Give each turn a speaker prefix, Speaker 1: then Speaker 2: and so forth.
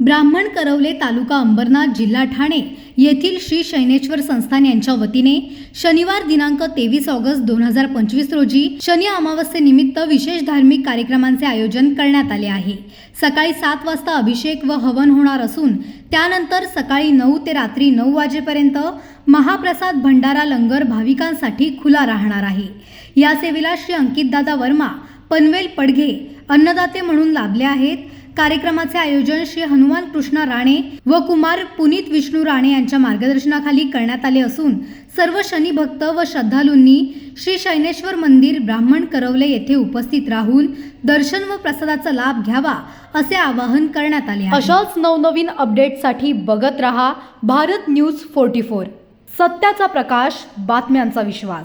Speaker 1: ब्राह्मण करवले तालुका अंबरनाथ जिल्हा ठाणे येथील श्री शैनेश्वर संस्थान यांच्या वतीने शनिवार दिनांक तेवीस ऑगस्ट दोन हजार पंचवीस रोजी शनी अमावस्येनिमित्त विशेष धार्मिक कार्यक्रमांचे आयोजन करण्यात आले आहे. सकाळी सात वाजता अभिषेक व हवन होणार असून त्यानंतर सकाळी नऊ ते रात्री नऊ वाजेपर्यंत महाप्रसाद भंडारा लंगर भाविकांसाठी खुला राहणार आहे. या सेवेला श्री अंकितदादा वर्मा पनवेल पडघे अन्नदाते म्हणून लाभले आहेत. कार्यक्रमाचे आयोजन श्री हनुमान कृष्णा राणे व कुमार पुनीत विष्णू राणे यांच्या मार्गदर्शनाखाली करण्यात आले असून सर्व शनी भक्त व श्रद्धालूंनी श्री शैनेश्वर मंदिर ब्राह्मण करवले येथे उपस्थित राहून दर्शन व प्रसादाचा लाभ घ्यावा असे आवाहन करण्यात आले अशाच नवनवीन अपडेटसाठी बघत रहा भारत न्यूज फोर्टी फोर. सत्याचा प्रकाश बातम्यांचा विश्वास.